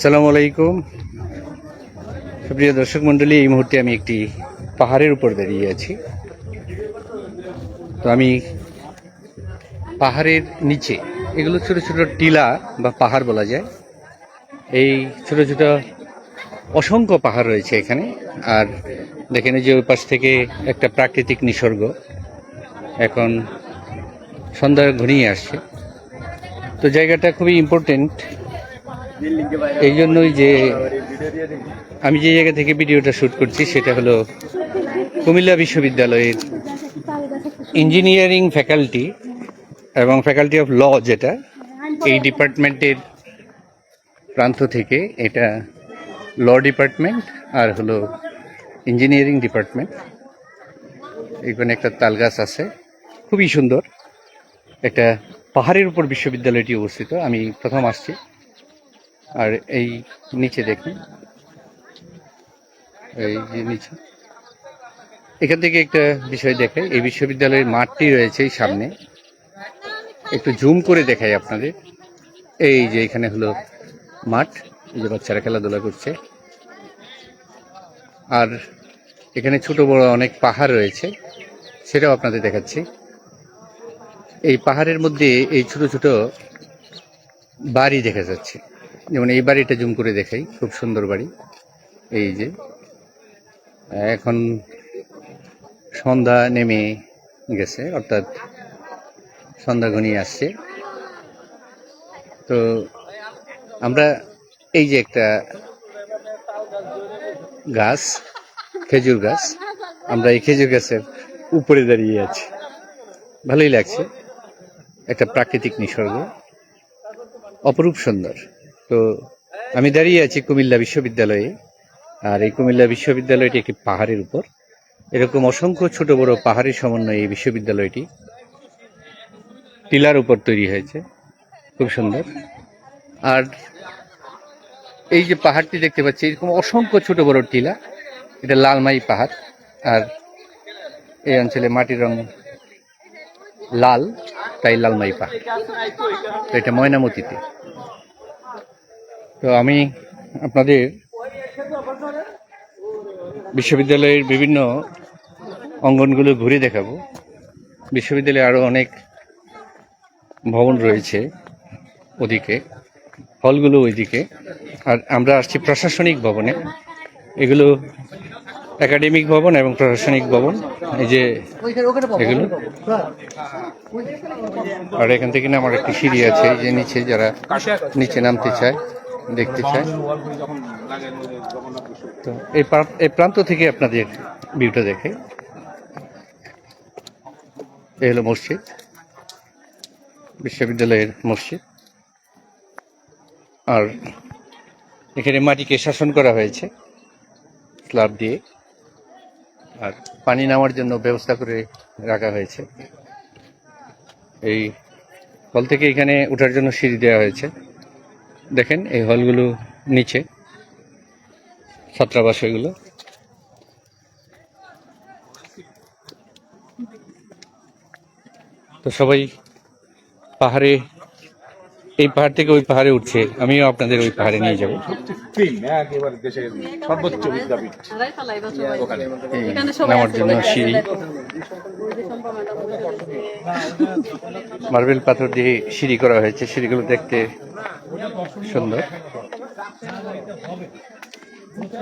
সালাম আলাইকুম। সুপ্রিয় দর্শক মন্ডলী এই মুহূর্তে আমি একটি পাহাড়ের উপর দাঁড়িয়ে আছি। তো আমি পাহাড়ের নিচে, এগুলো ছোট ছোট টিলা বা পাহাড় বলা যায়। এই ছোট ছোট অসংখ্য পাহাড় রয়েছে এখানে। আর দেখেন যে ওই পাশ থেকে একটা প্রাকৃতিক নিসর্গ। এখন সন্ধ্যা ঘনিয়ে আসছে। তো জায়গাটা খুবই ইম্পর্টেন্ট এই জন্যই যে আমি যে জায়গা থেকে ভিডিওটা শ্যুট করছি, সেটা হলো কুমিল্লা বিশ্ববিদ্যালয়ের ইঞ্জিনিয়ারিং ফ্যাকাল্টি এবং ফ্যাকাল্টি অফ ল যেটা, এই ডিপার্টমেন্টের প্রান্ত থেকে এটা ল ডিপার্টমেন্ট আর হলো ইঞ্জিনিয়ারিং ডিপার্টমেন্ট এখানে একটা তাল গাছ আছে, খুবই সুন্দর। একটা পাহাড়ের উপর বিশ্ববিদ্যালয়টি অবস্থিত। আমি প্রথম আসছি। আর এই নিচে দেখুন। এই যে নিচে। এখান থেকে একটা বিষয় দেখাই। এই বিশ্ববিদ্যালয়ের মাঠটি রয়েছে সামনে। একটু জুম করে দেখাই আপনাদের। এই যে এখানে হলো মাঠ। এই যে বাচ্চারা খেলাধুলা করছে। আর এখানে ছোট বড় অনেক পাহাড় রয়েছে। সেটাও আপনাদের দেখাচ্ছি। এই পাহাড়ের মধ্যে এই ছোট ছোট বাড়ি দেখা যাচ্ছে। যেমন এই বাড়িটা জুম করে দেখাই, খুব সুন্দর বাড়ি। এই যে, এখন সন্ধ্যা নেমে গেছে, অর্থাৎ সন্ধ্যা ঘনিয়ে আসছে। তো আমরা এই যে একটা গাছ, খেজুর গাছ, আমরা এই খেজুর গাছের উপরে দাঁড়িয়ে আছি। ভালোই লাগছে। একটা প্রাকৃতিক নিসর্গ, অপরূপ সুন্দর। তো আমি দাঁড়িয়ে আছি কুমিল্লা বিশ্ববিদ্যালয়ে, আর এই কুমিল্লা বিশ্ববিদ্যালয়টি একটি পাহাড়ের উপর। এরকম অসংখ্য ছোট বড় পাহাড়ের সমন্বয়ে এই বিশ্ববিদ্যালয়টি টিলার উপর তৈরি হয়েছে। খুব সুন্দর। আর এই যে পাহাড়টি দেখতে পাচ্ছি, এরকম অসংখ্য ছোট বড় টিলা। এটা লালমাই পাহাড়, আর এই অঞ্চলে মাটির রং লাল। তাই লালমাই পাহাড় তো এটা ময়নামতিতে। তো আমি আপনাদের বিশ্ববিদ্যালয়ের বিভিন্ন অঙ্গনগুলো ঘুরে দেখাবো। বিশ্ববিদ্যালয়ে আরও অনেক ভবন রয়েছে ওদিকে, হলগুলো ওইদিকে। আর আমরা আসছি প্রশাসনিক ভবনে। এগুলো একাডেমিক ভবন এবং প্রশাসনিক ভবন, এই যে এগুলো। আর এখান থেকে না আমার একটি সিঁড়ি আছে যে নিচে যারা নিচে নামতে চায়, দেখতে চায়। তো এই এই প্রান্ত থেকে আপনাদের ভিউটা দেখে। এই হলো মসজিদ, বিশ্ববিদ্যালয়ের মসজিদ। আর এখানে মাটিকে শাসন করা হয়েছে স্ল্যাব দিয়ে। আর পানি নামার জন্য ব্যবস্থা করে রাখা হয়েছে। এই হল থেকে এখানে ওঠার জন্য সিঁড়ি দেওয়া হয়েছে। দেখেন, এই হলগুলো নিচে, ছাত্রাবাস এগুলো তো সবাই পাহাড়ে এই পাহাড় থেকে ওই পাহাড়ে উঠছে। আমিও আপনাদের ওই পাহাড়ে নিয়ে যাব। নামার জন্য সিঁড়ি মার্বেল পাথর দিয়ে সিঁড়ি করা হয়েছে। সিঁড়িগুলো দেখতে সুন্দর।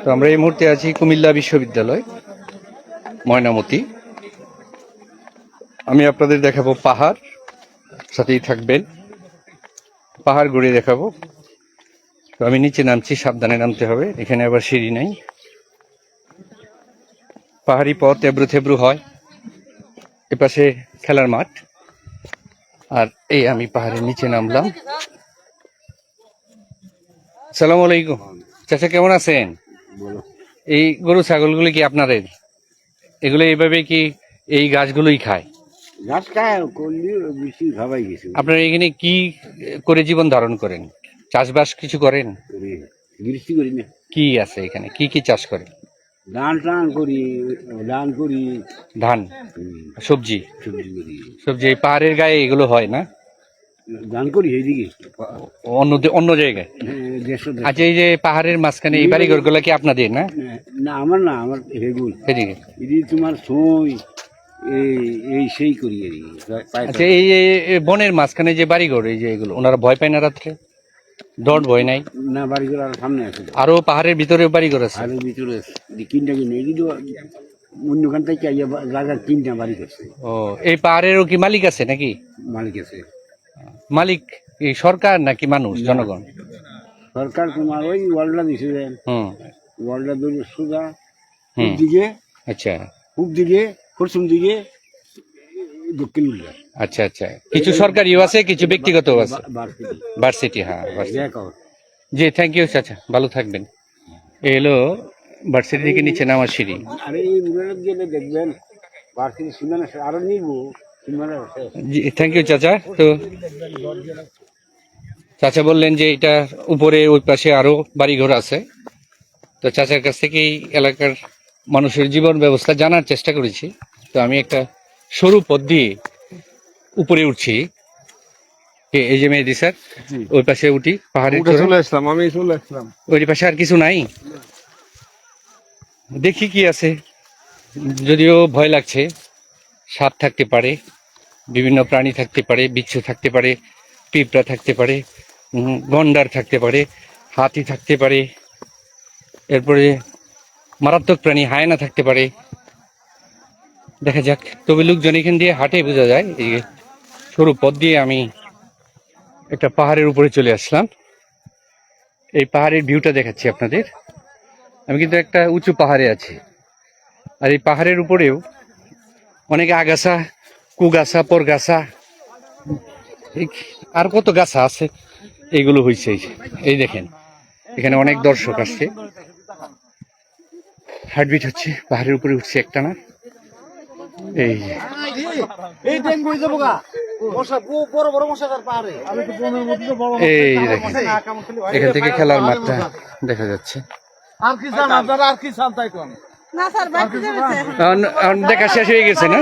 তো আমরা এই মুহূর্তে আছি কুমিল্লা বিশ্ববিদ্যালয় ময়নামতি। আমি আপনাদের দেখাবো পাহাড়। সাথেই থাকবেন। পাহাড় ঘুরে দেখাবো। তো আমি নিচে নামছি সাবধানে নামতে হবে। এখানে আবার সিঁড়ি নাই। পাহাড়ি পথ এবড়ো থেবড়ো হয়। এপাশে খেলার মাঠ। আর এই আমি পাহাড়ের নিচে নামলাম। সালাম আলাইকুম। চাচা কেমন আছেন? এই গরু ছাগলগুলি কি আপনাদের? এগুলো এইভাবে কি এই গাছগুলোই খায়? গাছ করলি বেশি খাবাই গেছে। আপনারা এখানে কি করে জীবন ধারণ করেন? চাষবাস কিছু করেন? গৃষ্টি করি না। কি আছে এখানে? কি কি চাষ করেন? ধান টান করি ধান করি। ধান সবজি? সবজি করি। সবজি এই পাহাড়ের গায়ে এগুলো হয় না? দান করি এইদিকে। অন্য অন্য জায়গায়? আচ্ছা এই যে পাহাড়ের মাঝখানে এই বাড়ি ঘরগুলো কি আপনাদের না? না আমার না আমার হেগুল এদিকে তোমার সই এই এই সেই করি আচ্ছা এই বনের মাঝখানে যে বাড়ি ঘর এই যে এগুলো ওনারা ভয় পায় না রাত্রে? ডট ভয় নাই? না বাড়ি করে আর সামনে আছে। আরও পাহাড়ের ভিতরে বাড়ি ঘর আছে? আর ভিতরে আছে। কিনটা কিনে অন্যখান থেকে আইয়া জায়গা তিনটা বাড়ি করছে ও এই পাহাড়েরও কি মালিক আছে নাকি? মালিক আছে। মালিক এই সরকার নাকি মানুষ জনগণ? সরকার তোমার ওই ওয়ার্ল্ডটা দিছে হুম। ওয়ার্ল্ডটা ধরে সোজা দিকে আচ্ছা। খুব দিকে পশ্চিম দিকে দক্ষিণ উল্লা আচ্ছা আচ্ছা। কিছু সরকারিও আছে কিছু ব্যক্তিগত আছে? ভার্সিটি হ্যাঁ জি থ্যাংক ইউ চাচা ভালো থাকবেন। এ হলো ভার্সিটি থেকে নিচে নামার সিঁড়ি। আরে গেলে দেখবেন বাড়তি সীমানা আরও নিব জি থ্যাংক ইউ চাচা। তো চাচা বললেন যে এটা উপরে ওই পাশে আরও বাড়িঘর আছে। তো চাচার কাছ থেকে এই এলাকার মানুষের জীবন ব্যবস্থা জানার চেষ্টা করেছি। তো আমি একটা সরু পথ দিয়ে উপরে উঠছি। এ- এই যে মেহেদি স্যার ওই পাশে উঠি পাহাড়ের চলে আসলাম আমি চলে আসলাম। ওই পাশে আর কিছু নাই। দেখি কি আছে। যদিও ভয় লাগছে সাপ থাকতে পারে বিভিন্ন প্রাণী থাকতে পারে বিচ্ছু থাকতে পারে পিঁপড়া থাকতে পারে গন্ডার থাকতে পারে হাতি থাকতে পারে। এরপরে মারাত্মক প্রাণী হায়না থাকতে পারে। দেখা যাক, তবে লোকজন এখান দিয়ে হাটে বোঝা যায়, এই সরু পথ দিয়ে আমি একটা পাহাড়ের উপরে চলে আসলাম। এই পাহাড়ের ভিউটা দেখাচ্ছি আপনাদের। আমি কিন্তু একটা উঁচু পাহাড়ে আছি। আর এই পাহাড়ের উপরেও অনেক আগাছা, কুগাছা, পরগাছা আর কত গাছা আছে এইগুলো হয়েছে এই দেখেন, এখানে অনেক দর্শক আসছে। হার্টবিট হচ্ছে পাহাড়ের উপরে উঠছে একটা না? এই এই এখান থেকে খেলার মাঠটা দেখা যাচ্ছে। আর কি চান আপনারা আর কি চান তাই কোন? না স্যার বাড়িতে যাবে এখন- এখন দেখা শেষ হয়ে গেছে না?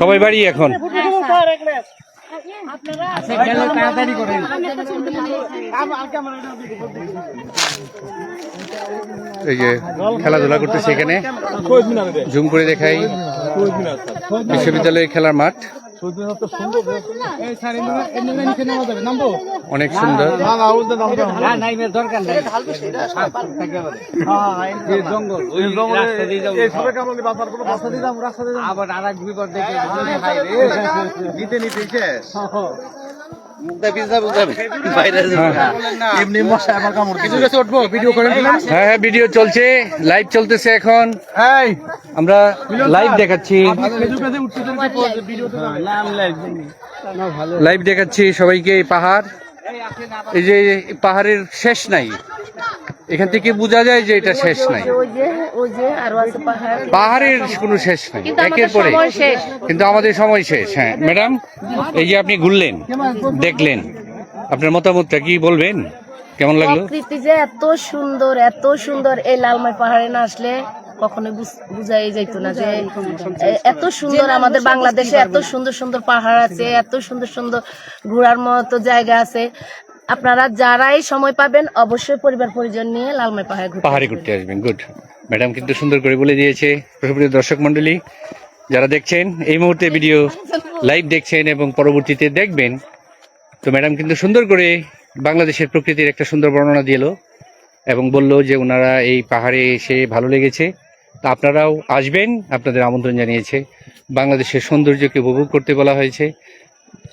সবাই বাড়ি এখন। এই যে খেলাধুলা করতেছে এখানে। জুম করে দেখাই। বিশ্ববিদ্যালয়ের খেলার মাঠ। অনেক সুন্দর। আমার কামড় কিছু হ্যাঁ হ্যাঁ। ভিডিও চলছে লাইভ চলতেছে এখন। এই আমরা লাইভ দেখাচ্ছি। চলছে লাইভ দেখাচ্ছি সবাইকে এই পাহাড়। এই যে পাহাড়ের শেষ নাই। এখান থেকে বোঝা যায় যে এটা শেষ নাই। ওই যে ওই যে আরও আছে পাহাড়। পাহাড়ের কোনো শেষ নাই। একের পরে। কিন্তু আমাদের সময় শেষ। হ্যাঁ ম্যাডাম এই যে আপনি ঘুরলেন দেখলেন আপনার মতামতটা কি বলবেন? কেমন লাগল? প্রকৃতি যে এত সুন্দর এত সুন্দর এই লালমাই পাহাড়ে না আসলে কখনো বুঝাই যাইত না যে এত সুন্দর আমাদের বাংলাদেশে এত সুন্দর সুন্দর পাহাড় আছে এত সুন্দর সুন্দর ঘোরার মতো জায়গা আছে। আপনারা যারাই সময় পাবেন অবশ্যই পরিবার পরিজন নিয়ে লালমাই পাহাড়ে ঘুরতে পাহাড়ে ঘুরতে আসবেন গুড ম্যাডাম কিন্তু সুন্দর করে বলে দিয়েছে প্রিয় দর্শক মন্ডলী যারা দেখছেন এই মুহূর্তে ভিডিও লাইভ দেখছেন এবং পরবর্তীতে দেখবেন তো ম্যাডাম কিন্তু সুন্দর করে বাংলাদেশের প্রকৃতির একটা সুন্দর বর্ণনা দিল এবং বলল যে ওনারা এই পাহাড়ে এসে ভালো লেগেছে। তা আপনারাও আসবেন আপনাদের আমন্ত্রণ জানিয়েছে। বাংলাদেশের সৌন্দর্যকে উপভোগ করতে বলা হয়েছে।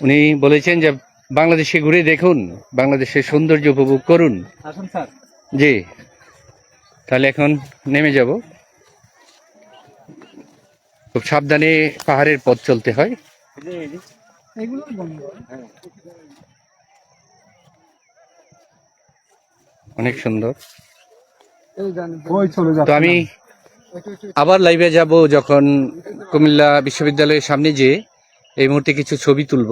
উনি বলেছেন যে বাংলাদেশে ঘুরে দেখুন বাংলাদেশের সৌন্দর্য উপভোগ করুন। জি। তাহলে এখন নেমে যাব। খুব সাবধানে পাহাড়ের পথ চলতে হয়। অনেক সুন্দর। তো আমি আবার লাইভে যাব যখন কুমিল্লা বিশ্ববিদ্যালয়ের সামনে যে এই মুহূর্তে কিছু ছবি তুলব।